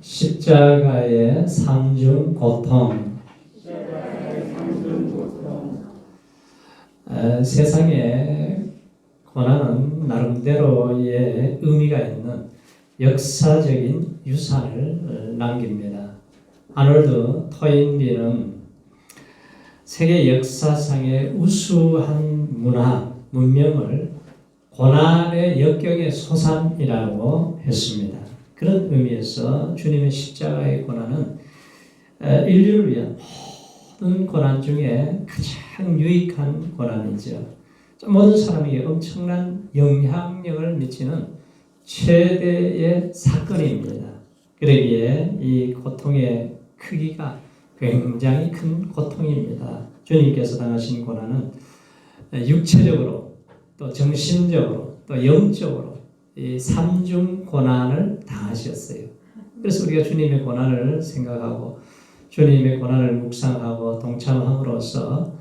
십자가의 삼중 고통. 에, 세상의 고난은 나름대로의 의미가 있는 역사적인 유산을 어, 남깁니다. 아놀드 토인비는 세계 역사상의 우수한 문화, 문명을 고난의 역경의 소산이라고 했습니다. 그런 의미에서 주님의 십자가의 고난은 에, 인류를 위한 모든 고난 중에 가장 유익한 고난이죠. 모든 사람에게 엄청난 영향력을 미치는 최대의 사건입니다. 그러기에 이 고통의 크기가 굉장히 큰 고통입니다. 주님께서 당하신 고난은 육체적으로 또 정신적으로 또 영적으로 이 삼중 고난을 당하셨어요. 그래서 우리가 주님의 고난을 생각하고 주님의 고난을 묵상하고 동참함으로써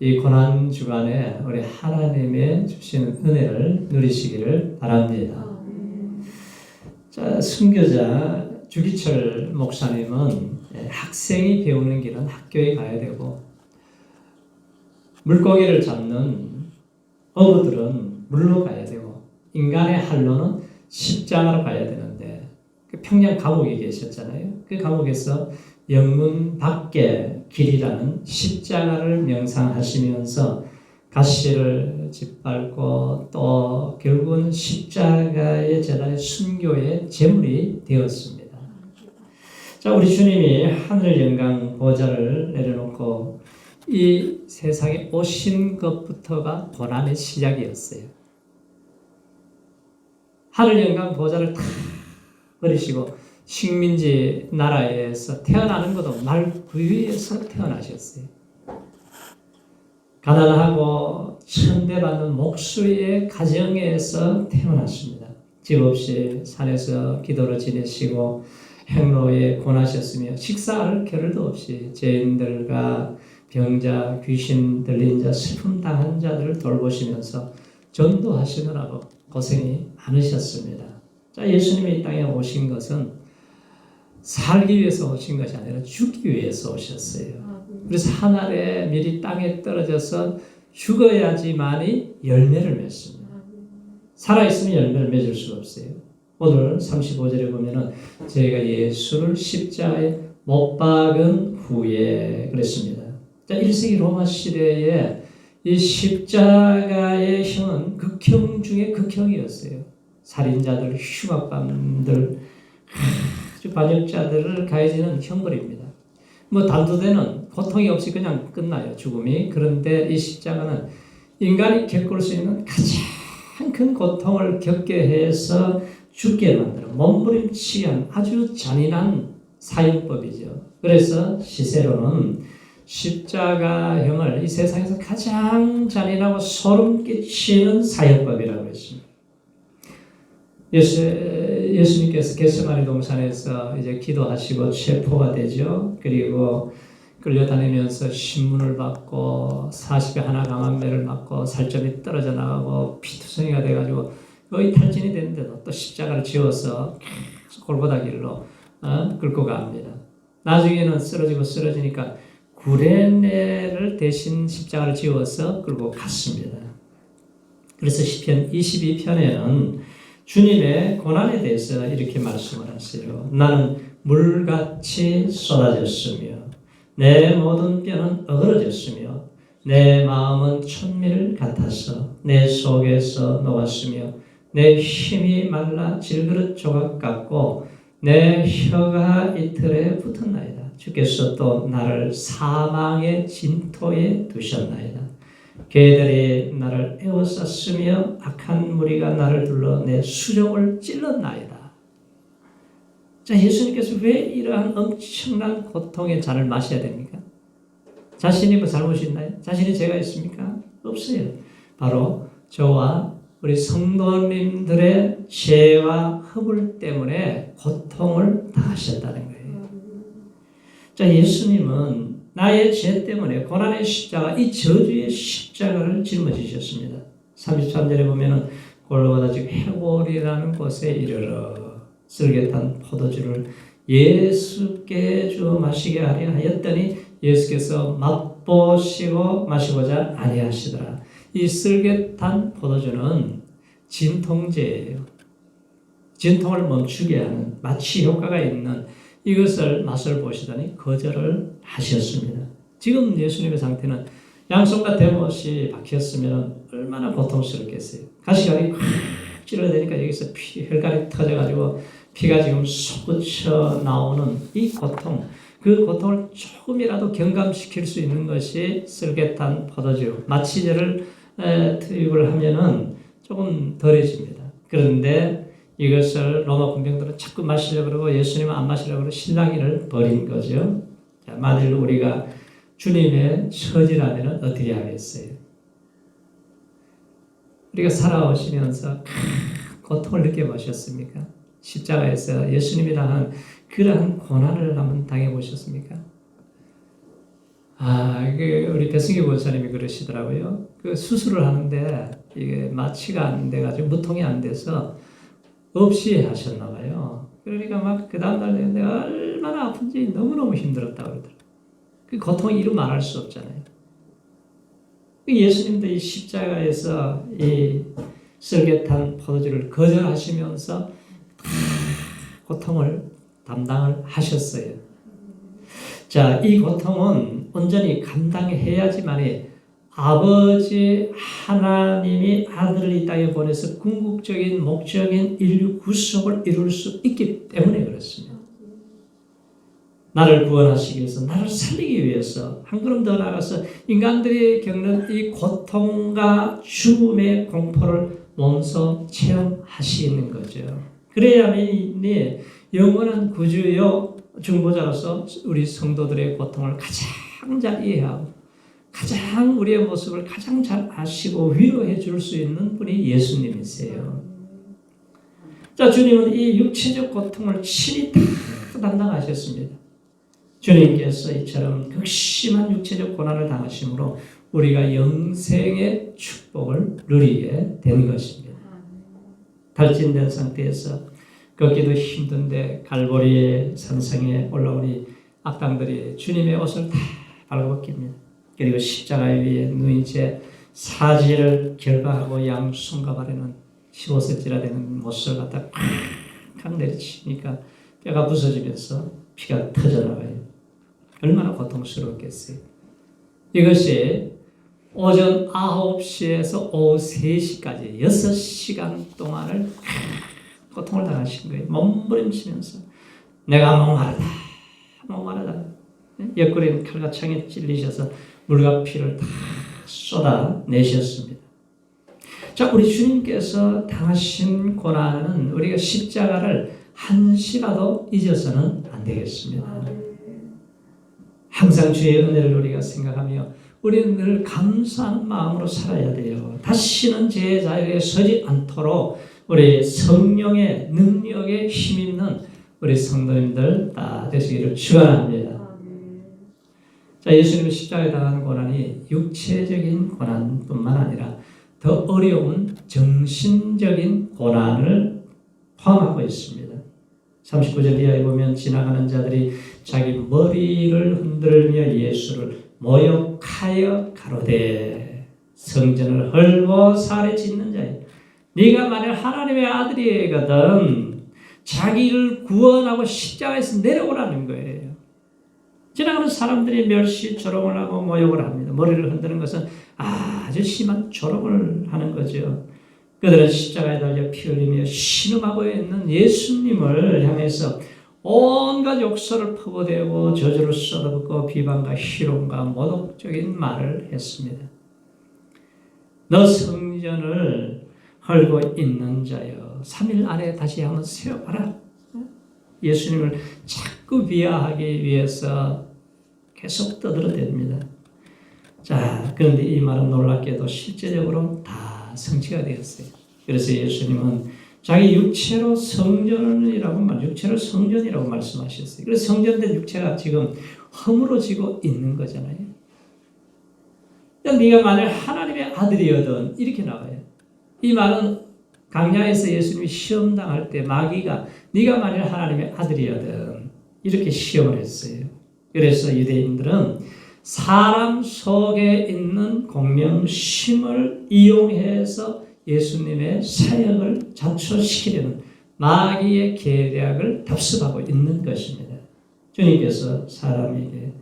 이 고난 주간에 우리 하나님의 주시는 은혜를 누리시기를 바랍니다. 자, 순교자 주기철 목사님은 학생이 배우는 길은 학교에 가야 되고 물고기를 잡는 어부들은 물로 가야 되고 인간의 할로는 십자가로 가야 되는데 그 평양 감옥에 계셨잖아요. 그 감옥에서 영문 밖의 길이라는 십자가를 명상하시면서 가시를 짓밟고 또 결국은 십자가의 재단의 순교의 제물이 되었습니다. 자, 우리 주님이 하늘 영광 보좌를 내려놓고 이 세상에 오신 것부터가 고난의 시작이었어요. 하늘 영광 보좌를 다 버리시고 식민지 나라에서 태어나는 것도 말 구유에서 태어나셨어요. 가난하고 천대받는 목수의 가정에서 태어났습니다. 집 없이 산에서 기도를 지내시고 행로에 고나셨으며 식사할 겨를도 없이 죄인들과 병자, 귀신 들린 자, 슬픔 당한 자들을 돌보시면서 전도하시느라고 고생이 많으셨습니다. 자, 예수님이 이 땅에 오신 것은 살기 위해서 오신 것이 아니라 죽기 위해서 오셨어요. 그래서 하늘에 미리 땅에 떨어져서 죽어야지만이 열매를 맺습니다. 살아있으면 열매를 맺을 수가 없어요. 오늘 35절에 보면은 저희가 예수를 십자가에 못 박은 후에 그랬습니다. 자, 1세기 로마 시대에 이 십자가의 형은 극형 중에 극형이었어요. 살인자들, 흉악범들, 아주 반역자들을 가해지는 형벌입니다. 뭐 단도대는 고통이 없이 그냥 끝나요 죽음이. 그런데 이 십자가는 인간이 겪을 수 있는 가장 큰 고통을 겪게 해서 죽게 만드는 몸부림치한 아주 잔인한 사형법이죠. 그래서 시세로는 십자가형을 이 세상에서 가장 잔인하고 소름 끼치는 사형법이라고 했습니다. 예수, 예수님께서 겟세마니 동산에서 이제 기도하시고 체포가 되죠. 그리고 끌려다니면서 신문을 받고 40에 하나 강한 매를 맞고 살점이 떨어져 나가고 피투성이가 돼가지고 거의 탈진이 됐는데도 또 십자가를 지워서 계속 골고다 길로 어? 끌고 갑니다. 나중에는 쓰러지고 쓰러지니까 구레네를 대신 십자가를 지워서 끌고 갔습니다. 그래서 시편 22편에는 주님의 고난에 대해서 이렇게 말씀을 하세요. 나는 물같이 쏟아졌으며 내 모든 뼈는 어그러졌으며 내 마음은 천밀 같아서 내 속에서 녹았으며 내 힘이 말라 질그릇 조각 같고 내 혀가 이틀에 붙었나이다. 주께서 또 나를 사망의 진토에 두셨나이다. 개들이 나를 에워쌌으며 악한 무리가 나를 둘러 내 수령을 찔렀나이다. 자, 예수님께서 왜 이러한 엄청난 고통의 잔을 마셔야 됩니까? 자신이 뭐 잘못이 있나요? 자신이 죄가 있습니까? 없어요. 바로 저와 우리 성도님들의 죄와 허물 때문에 고통을 당하셨다는 거예요. 자, 예수님은 나의 죄 때문에 고난의 십자가, 이 저주의 십자가를 짊어지셨습니다. 33절에 보면은 골고다 즉 해골이라는 곳에 이르러 쓸개탄 포도주를 예수께 주어 마시게 하려 하였더니 예수께서 맛보시고 마시고자 아니하시더라. 이 쓸개탄 포도주는 진통제예요. 진통을 멈추게 하는 마취 효과가 있는 이것을 맛을 보시더니 거절을 하셨습니다. 지금 예수님의 상태는 양손과 대못이 박혔으면 얼마나 고통스럽겠어요. 가시관이 확 찔러대니까 여기서 피, 혈관이 터져가지고 피가 지금 솟구쳐 나오는 이 고통, 그 고통을 조금이라도 경감시킬 수 있는 것이 쓸개탄 포도주, 마취제를 에, 투입을 하면은 조금 덜해집니다. 그런데 이것을 로마 군병들은 자꾸 마시려고 그러고 예수님은 안 마시려고 그러고 신랑이를 버린 거죠. 자, 만일 우리가 주님의 처지라면 어떻게 하겠어요? 우리가 살아오시면서 큰 고통을 느껴보셨습니까? 십자가에서 예수님이 당한 그러한 고난을 한번 당해보셨습니까? 아, 그 우리 배승기 권사님이 그러시더라고요. 그 수술을 하는데 이게 마취가 안 돼가지고 무통이 안 돼서 없이 하셨나 봐요. 그러니까 막 그 다음날 되는데 얼마나 아픈지 너무너무 힘들었다고 그러더라고요. 그 고통이 이루 말할 수 없잖아요. 그 예수님도 이 십자가에서 이 쓸개탄 포도주를 거절하시면서 고통을 담당을 하셨어요. 자, 이 고통은 온전히 감당해야지만이 아버지 하나님이 아들을 이 땅에 보내서 궁극적인 목적인 인류 구속을 이룰 수 있기 때문에 그렇습니다. 나를 구원하시기 위해서, 나를 살리기 위해서 한 걸음 더 나아가서 인간들이 겪는 이 고통과 죽음의 공포를 몸소 체험하시는 거죠. 그래야만이 영원한 구주요 중보자로서 우리 성도들의 고통을 가장 잘 이해하고 가장 우리의 모습을 가장 잘 아시고 위로해 줄 수 있는 분이 예수님이세요. 자, 주님은 이 육체적 고통을 친히 다 담당하셨습니다. 주님께서 이처럼 극심한 육체적 고난을 당하심으로 우리가 영생의 축복을 누리게 된 것입니다. 탈진된 상태에서 걷기도 힘든데 갈보리의 산상에 올라오니 악당들이 주님의 옷을 다 발라벗깁니다. 그리고 십자가 위에 누인 채 사지를 결박하고 양손과 발에는 15cm나 되는 못을 갖다 팍 내리치니까 뼈가 부서지면서 피가 터져나가요. 얼마나 고통스럽겠어요. 이것이 오전 9시에서 오후 3시까지 6시간 동안을 고통을 당하신 거예요. 몸부림치면서 내가 목마르다. 목마르다. 옆구리는 칼과 창에 찔리셔서 물과 피를 다 쏟아내셨습니다. 자, 우리 주님께서 당하신 고난은 우리가 십자가를 한시라도 잊어서는 안 되겠습니다. 항상 주의 은혜를 우리가 생각하며 우리는 늘 감사하는 마음으로 살아야 돼요. 다시는 제 자유에 서지 않도록 우리 성령의 능력에 힘있는 우리 성도님들 다 되시기를 축원합니다. 자, 예수님은 십자가에 당하는 고난이 육체적인 고난뿐만 아니라 더 어려운 정신적인 고난을 포함하고 있습니다. 39절 이하에 보면 지나가는 자들이 자기 머리를 흔들며 예수를 모욕하여 가로되 성전을 헐고 살에 짓는 자여 네가 만일 하나님의 아들이거든 자기를 구원하고 십자가에서 내려오라는 거예요. 지나가는 사람들이 멸시 조롱을 하고 모욕을 합니다. 머리를 흔드는 것은 아주 심한 조롱을 하는 거죠. 그들은 십자가에 달려 피 흘리며 신음하고 있는 예수님을 향해서 온갖 욕설을 퍼부대고 저주를 쏟아붓고 비방과 희롱과 모독적인 말을 했습니다. 너 성전을 헐고 있는 자여 3일 안에 다시 한번 세워봐라. 예수님을 자꾸 비하하기 위해서 계속 떠들어댑니다. 자, 그런데 이 말은 놀랍게도 실제적으로 다 성취가 되었어요. 그래서 예수님은 자기 육체로 성전이라고 말, 육체를 성전이라고 말씀하셨어요. 그래서 성전된 육체가 지금 허물어지고 있는 거잖아요. 네가 만약 하나님의 아들이거든 이렇게 나와요. 이 말은 강야에서 예수님이 시험 당할 때 마귀가 네가 만일 하나님의 아들이거든 이렇게 시험을 했어요. 그래서 유대인들은 사람 속에 있는 공명심을 이용해서 예수님의 사역을 자초시키려는 마귀의 계략을 답습하고 있는 것입니다. 주님께서 사람에게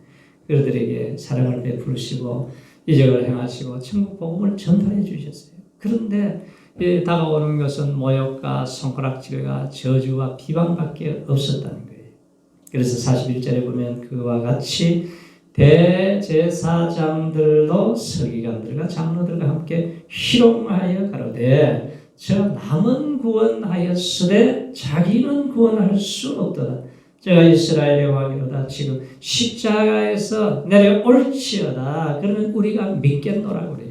그들에게 사랑을 베푸시고 이적을 행하시고 천국 복음을 전달해 주셨어요. 그런데 이 다가오는 것은 모욕과 손가락질과 저주와 비방밖에 없었다는 거예요. 그래서 41절에 보면 그와 같이 대제사장들도 서기관들과 장로들과 함께 희롱하여 가로되 저 남은 구원하였으되 자기는 구원할 수 없도다. 제가 이스라엘의 왕이로다 지금 십자가에서 내려올지어다. 그러면 우리가 믿겠노라 그래요.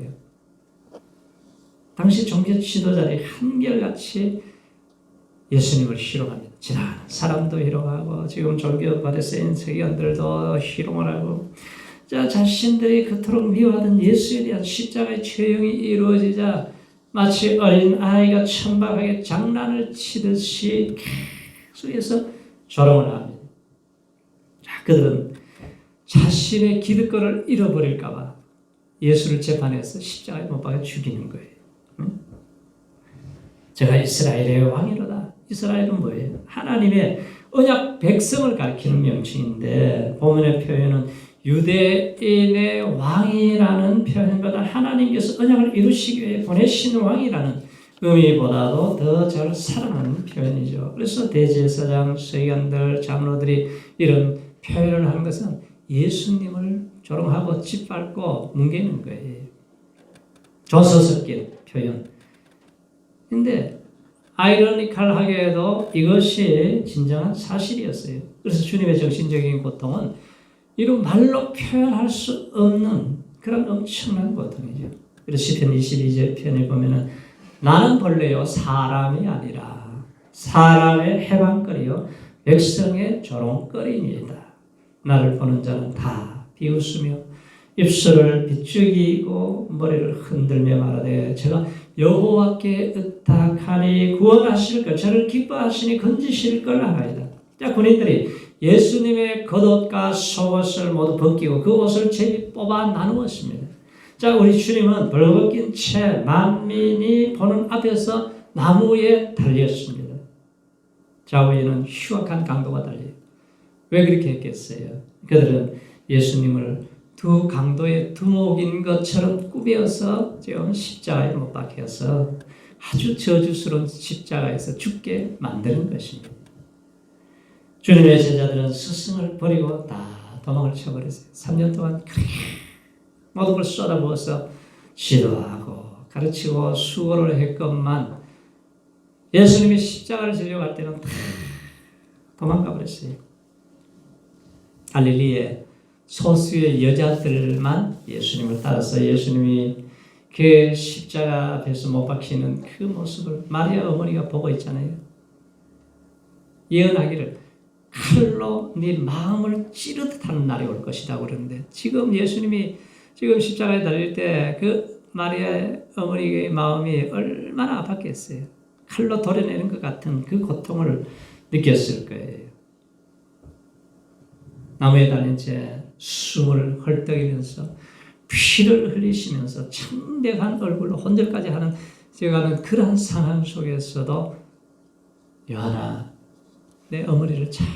당시 종교 지도자들이 한결같이 예수님을 희롱합니다. 지나가는 사람도 희롱하고 지금 종교 바리새인 세계관들도 희롱을 하고 자 자신들이 그토록 미워하던 예수에 대한 십자가의 처형이 이루어지자 마치 어린 아이가 천박하게 장난을 치듯이 계속해서 조롱을 합니다. 자, 그들은 자신의 기득권을 잃어버릴까봐 예수를 재판해서 십자가에 못 박아 죽이는 거예요. 응? 제가 이스라엘의 왕이로다. 이스라엘은 뭐예요? 하나님의 언약 백성을 가리키는 명칭인데 본문의 표현은 유대인의 왕이라는 표현보다 하나님께서 언약을 이루시기 위해 보내신 왕이라는 의미보다도 더 잘 사랑하는 표현이죠. 그래서 대제사장, 서기관들, 장로들이 이런 표현을 하는 것은 예수님을 조롱하고 짓밟고 뭉개는 거예요. 조서 섞인 표현. 근데 아이러니컬하게도 이것이 진정한 사실이었어요. 그래서 주님의 정신적인 고통은 이런 말로 표현할 수 없는 그런 엄청난 고통이죠. 그래서 시편 22절 편에 보면은 나는 본래요 사람이 아니라 사람의 해방거리요 백성의 조롱거리니이다. 나를 보는 자는 다 비웃으며 입술을 비죽이고 머리를 흔들며 말하되 제가 여호와께 의탁하니 구원하실 것 저를 기뻐하시니 건지실 걸 알아이다. 자 군인들이 예수님의 겉옷과 속옷을 모두 벗기고 그 옷을 제비 뽑아 나누었습니다. 자 우리 주님은 벌거벗긴 채 만민이 보는 앞에서 나무에 달렸습니다. 좌우에는 흉악한 강도가 달려요. 왜 그렇게 했겠어요? 그들은 예수님을 두 강도의 두목인 것처럼 꾸며서 지금 십자가에 못 박혀서 아주 저주스러운 십자가에서 죽게 만드는 것입니다. 주님의 제자들은 스승을 버리고 다 도망을 쳐버렸어요. 3년 동안 모든 걸 쏟아부어서 지도하고 가르치고 수고를 했건만 예수님이 십자가를 지려고 할 때는 다 도망가 버렸어요. 갈릴리에 소수의 여자들만 예수님을 따라서 예수님이 그 십자가 앞에서 못 박히는 그 모습을 마리아 어머니가 보고 있잖아요. 예언하기를 칼로 네 마음을 찌르듯 하는 날이 올 것이다 그러는데 지금 예수님이 지금 십자가에 달릴 때 그 마리아 어머니의 마음이 얼마나 아팠겠어요. 칼로 도려내는 것 같은 그 고통을 느꼈을 거예요. 나무에 달린 채 숨을 헐떡이면서 피를 흘리시면서 창백한 얼굴로 혼절까지 하는 제가는 그러한 상황 속에서도 요하나 내 어머니를 잘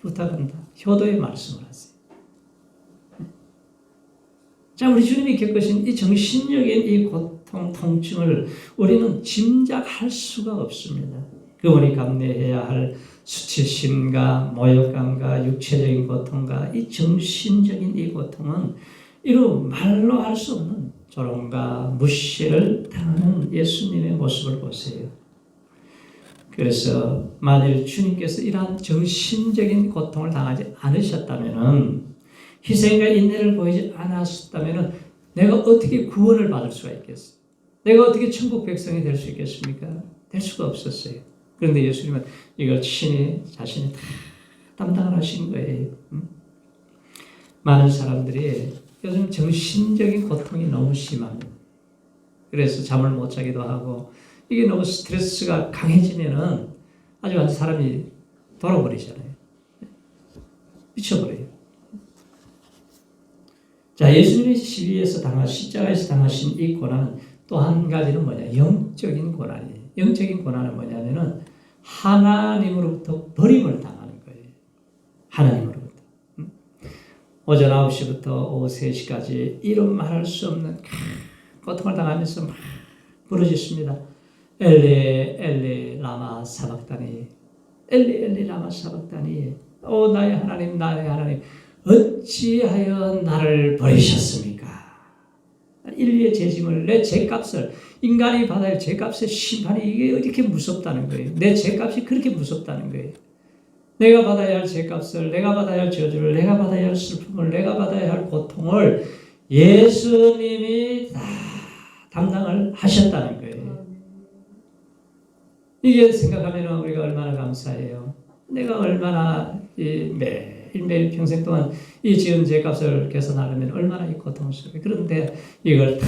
부탁한다. 효도의 말씀을 하세요. 자, 우리 주님이 겪으신 이 정신적인 이 고통, 통증을 우리는 짐작할 수가 없습니다. 그분이 감내해야 할 수치심과 모욕감과 육체적인 고통과 이 정신적인 이 고통은 이루 말로 할 수 없는 조롱과 무시를 당하는 예수님의 모습을 보세요. 그래서 만일 주님께서 이러한 정신적인 고통을 당하지 않으셨다면 희생과 인내를 보이지 않았다면 내가 어떻게 구원을 받을 수가 있겠어? 내가 어떻게 천국 백성이 될 수 있겠습니까? 될 수가 없었어요. 그런데 예수님은 이걸 친히 자신이 다 담당을 하신 거예요. 많은 사람들이 요즘 정신적인 고통이 너무 심합니다. 그래서 잠을 못 자기도 하고 이게 너무 스트레스가 강해지면은 아주 한 사람이 돌아버리잖아요. 미쳐버려요. 자, 예수님이 시비에서 당하 십자가에서 당하신 이 고난은 또 한 가지는 뭐냐? 영적인 고난이에요. 영적인 고난은 뭐냐면은 하나님으로부터 버림을 당하는 거예요. 하나님으로부터. 음? 오전 9시부터 오후 3시까지 이런 말할 수 없는 고통을 당하면서 막 부르짖습니다. 엘레 엘레 라마 사박다니 엘레 엘레 라마 사박다니 오 나의 하나님 나의 하나님 어찌하여 나를 버리셨습니까? 인류의 죄짐을 내 죄값을 인간이 받아야 할 죄값의 심판이 이게 어떻게 무섭다는 거예요. 내 죄값이 그렇게 무섭다는 거예요. 내가 받아야 할 죄값을 내가 받아야 할 저주를 내가 받아야 할 슬픔을 내가 받아야 할 고통을 예수님이 다 담당을 하셨다는 거예요. 이게 생각하면 우리가 얼마나 감사해요. 내가 얼마나 이 매 일 매일 평생 동안 이 지은 죄값을 계산하려면 얼마나 이 고통스러워요. 그런데 이걸 다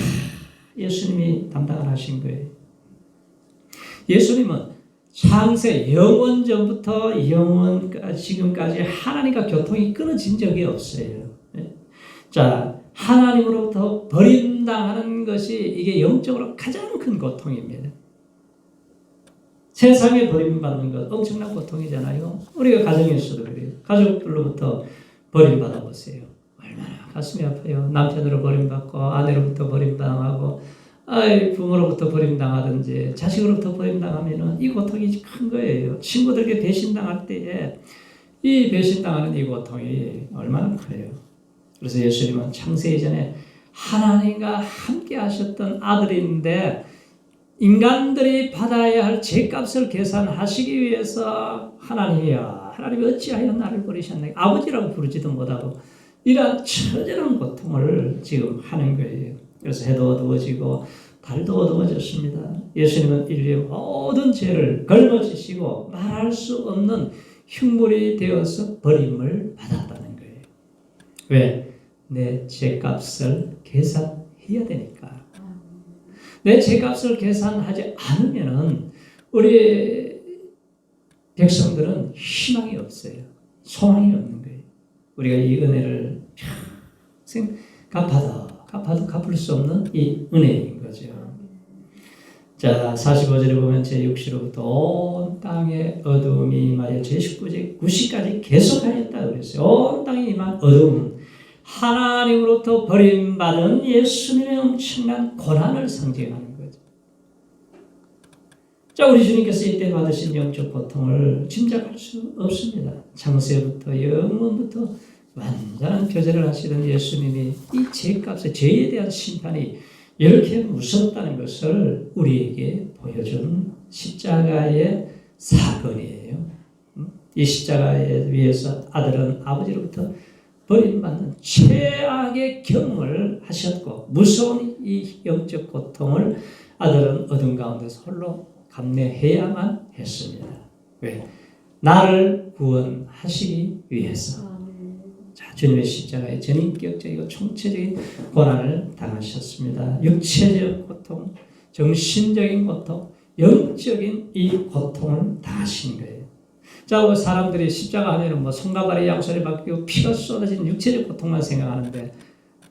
예수님이 담당을 하신 거예요. 예수님은 창세 영원 전부터 영원 지금까지 하나님과 교통이 끊어진 적이 없어요. 예. 자 하나님으로부터 버림당하는 것이 이게 영적으로 가장 큰 고통입니다. 세상에 버림받는 것 엄청난 고통이잖아요. 우리가 가정에서도 그래요. 가족들로부터 버림받아 보세요. 얼마나 가슴이 아파요. 남편으로 버림받고 아내로부터 버림당하고 아이 부모로부터 버림당하든지 자식으로부터 버림당하면은 이 고통이 큰 거예요. 친구들에게 배신당할 때에 이 배신당하는 이 고통이 얼마나 커요. 그래서 예수님은 창세 이전에 하나님과 함께 하셨던 아들인데 인간들이 받아야 할 죄값을 계산하시기 위해서 하나님이야 하나님이 어찌하여 나를 버리셨나 아버지라고 부르지도 못하고 이러한 처절한 고통을 지금 하는 거예요. 그래서 해도 어두워지고 달도 어두워졌습니다. 예수님은 인류의 모든 죄를 걸머지시고 말할 수 없는 흉물이 되어서 버림을 받았다는 거예요. 왜? 내 죄값을 계산해야 되니까. 내 죄값을 계산하지 않으면은 우리 백성들은 희망이 없어요. 소망이 없는 거예요. 우리가 이 은혜를 평생 갚아도 갚아도 갚을 수 없는 이 은혜인 거죠. 자, 45절에 보면 제6시로부터 온 땅에 어두움이 임하여 제19제 9시까지 계속하였다 그랬어요. 온 땅에 임한 어두움. 하나님으로부터 버림받은 예수님의 엄청난 고난을 상징하는 거죠. 자, 우리 주님께서 이때 받으신 영적 고통을 짐작할 수 없습니다. 창세부터 영원부터 완전한 표제를 하시던 예수님이 이 죄값의 죄에 대한 심판이 이렇게 무섭다는 것을 우리에게 보여준 십자가의 사건이에요. 이 십자가에 위해서 아들은 아버지로부터 버림받는 최악의 경험을 하셨고 무서운 이 영적 고통을 아들은 어둠 가운데서 홀로 감내해야만 했습니다. 왜? 나를 구원하시기 위해서. 자, 주님의 십자가의 전인격적이고 총체적인 고난을 당하셨습니다. 육체적 고통, 정신적인 고통, 영적인 이 고통을 당하신 거예요. 자, 뭐 사람들이 십자가 하면은 뭐 손과 발의 양손이 바뀌고 피가 쏟아진 육체적 고통만 생각하는데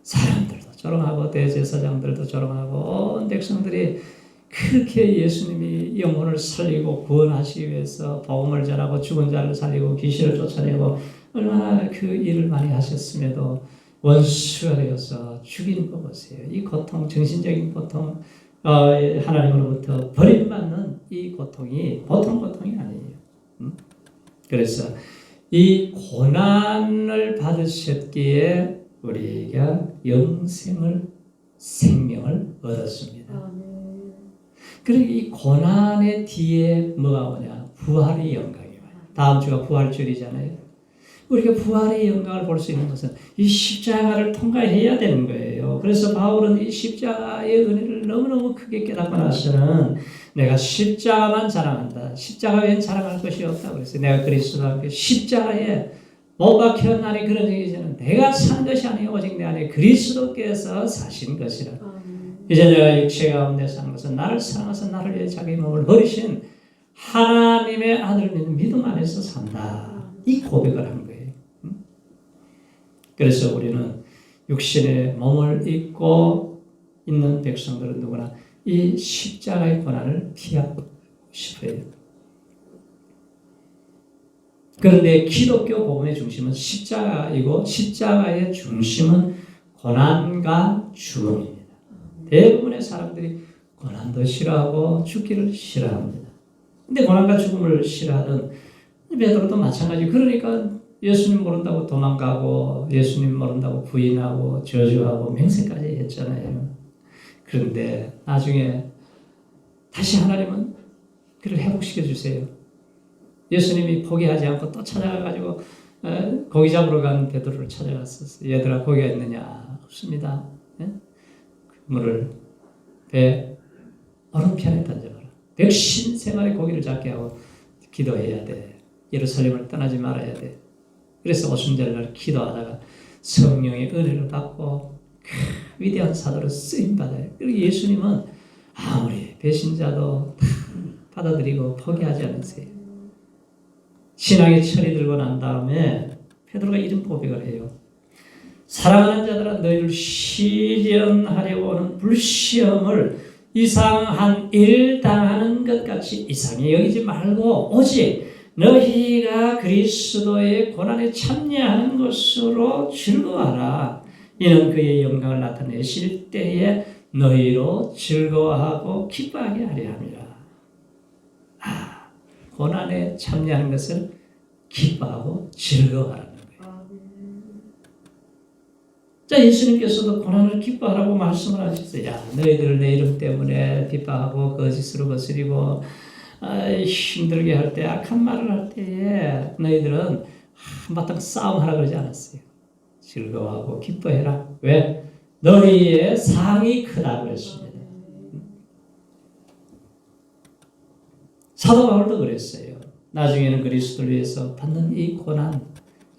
사람들도 조롱하고 대제사장들도 조롱하고 온 백성들이 그렇게 예수님이 영혼을 살리고 구원하시기 위해서 복음을 전하고 죽은 자를 살리고 귀신을 쫓아내고 얼마나 그 일을 많이 하셨음에도 원수가 되어서 죽이는 거 보세요. 이 고통, 정신적인 고통, 어, 하나님으로부터 버림받는 이 고통이 보통 고통이 아니에요. 음? 그래서 이 고난을 받으셨기에 우리가 영생을 생명을 얻었습니다. 그리고 이 고난의 뒤에 뭐가 오냐? 부활의 영광이 와요. 다음 주가 부활절이잖아요. 우리가 부활의 영광을 볼 수 있는 것은 이 십자가를 통과해야 되는 거예요. 그래서 바울은 이 십자가의 은혜를 너무너무 크게 깨닫고 나서는 내가 십자가만 자랑한다. 십자가 외엔 자랑할 것이 없다고 그랬어요. 내가 그리스도와 함께 십자가에 못 박혔나니 그런 얘기는 내가 산 것이 아니요 오직 내 안에 그리스도께서 사신 것이라. 이제 내가 육체 가운데 사는 것은 나를 사랑하사 나를 위해 자기 몸을 버리신 하나님의 아들을 믿는 믿음 안에서 산다. 이 고백을 한? 그래서 우리는 육신의 몸을 입고 있는 백성들은 누구나 이 십자가의 고난을 피하고 싶어요. 그런데 기독교 복음의 중심은 십자가이고 십자가의 중심은 고난과 죽음입니다. 대부분의 사람들이 고난도 싫어하고 죽기를 싫어합니다. 근데 고난과 죽음을 싫어하던 베드로도 마찬가지. 그러니까 예수님 모른다고 도망가고 예수님 모른다고 부인하고 저주하고 맹세까지 했잖아요. 그런데 나중에 다시 하나님은 그를 회복시켜 주세요. 예수님이 포기하지 않고 또 찾아가가지고 에, 고기 잡으러 간 베드로를 찾아갔었어요. 얘들아 고기가 있느냐? 없습니다. 예? 물을 배 얼음편에 던져봐라. 백신 생활의 고기를 잡게 하고 기도해야 돼. 예루살렘을 떠나지 말아야 돼. 그래서 오순절날 기도하다가 성령의 은혜를 받고 그 위대한 사도로 쓰임 받아요. 그리고 예수님은 아무리 배신자도 다 받아들이고 포기하지 않으세요. 신앙의 철이 들고 난 다음에 베드로가 이런 고백을 해요. 사랑하는 자들아 너희를 시련하려고 하는 불시험을 이상한 일 당하는 것 같이 이상히 여기지 말고 오직 너희가 그리스도의 고난에 참여하는 것으로 즐거워하라. 이는 그의 영광을 나타내실 때에 너희로 즐거워하고 기뻐하게 하려 함이라. 아, 고난에 참여하는 것을 기뻐하고 즐거워하라는 거예요. 자, 예수님께서도 고난을 기뻐하라고 말씀을 하셨어요. 야, 너희들 내 이름 때문에 비방하고 거짓으로 거스리고 아, 힘들게 할 때, 악한 말을 할 때에 너희들은 한바탕 싸움하라 그러지 않았어요. 즐거워하고 기뻐해라. 왜? 너희의 상이 크다고 했습니다. 사도 바울도 그랬어요. 나중에는 그리스도를 위해서 받는 이 고난,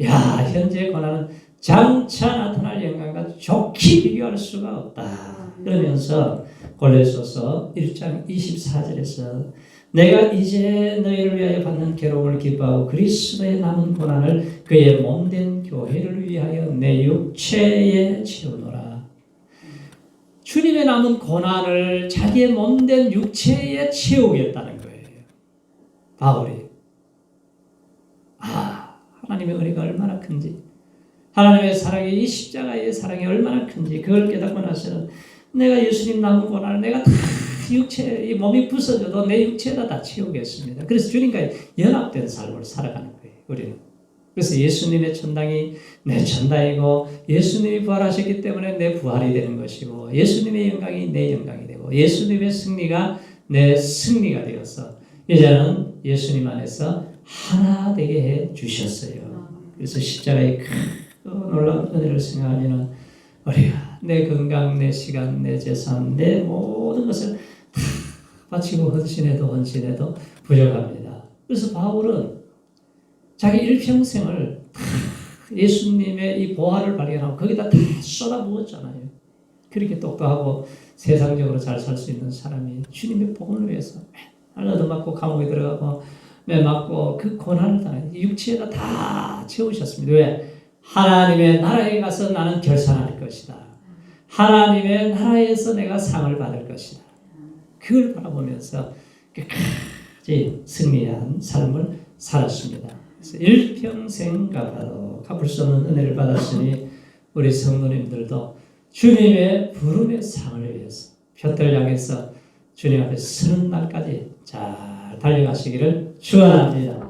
야 현재 고난은 장차 나타날 영광과 좋게 비교할 수가 없다. 그러면서 골레소서 1장 24절에서 내가 이제 너희를 위하여 받는 괴로움을 기뻐하고 그리스도의 남은 고난을 그의 몸된 교회를 위하여 내 육체에 채우노라. 주님의 남은 고난을 자기의 몸된 육체에 채우겠다는 거예요. 바울이. 아, 하나님의 은혜가 얼마나 큰지. 하나님의 사랑이 이 십자가의 사랑이 얼마나 큰지 그걸 깨닫고 나서는 내가 예수님 남은 고난을 내가 다 육체 이 몸이 부서져도 내 육체에다 다 채우겠습니다. 그래서 주님과 연합된 삶을 살아가는 거예요. 우리는. 그래서 예수님의 천당이 내 천당이고 예수님이 부활하셨기 때문에 내 부활이 되는 것이고 예수님의 영광이 내 영광이 되고 예수님의 승리가 내 승리가 되어서 이제는 예수님 안에서 하나 되게 해 주셨어요. 그래서 십자가의 큰 놀라운 은혜를 생각하면 우리가 내 건강, 내 시간, 내 재산, 내 모든 것을 다 바치고 헌신해도 헌신해도 부족합니다. 그래서 바울은 자기 일평생을 다 예수님의 이 보화를 발견하고 거기다 다 쏟아부었잖아요. 그렇게 똑똑하고 세상적으로 잘 살 수 있는 사람이 주님의 복음을 위해서 맨날 얻어맞고 감옥에 들어가고 매 맞고 그 고난을 당해 육체에다 다 채우셨습니다. 왜? 하나님의 나라에 가서 나는 결산할 것이다. 하나님의 나라에서 내가 상을 받을 것이다. 그걸 바라보면서 끝까지 승리한 삶을 살았습니다. 그래서 일평생 갚아도 갚을 수 없는 은혜를 받았으니 우리 성도님들도 주님의 부름의 상을 위해서 표대를 향해서 주님 앞에 서는 날까지 잘 달려가시기를 축원합니다.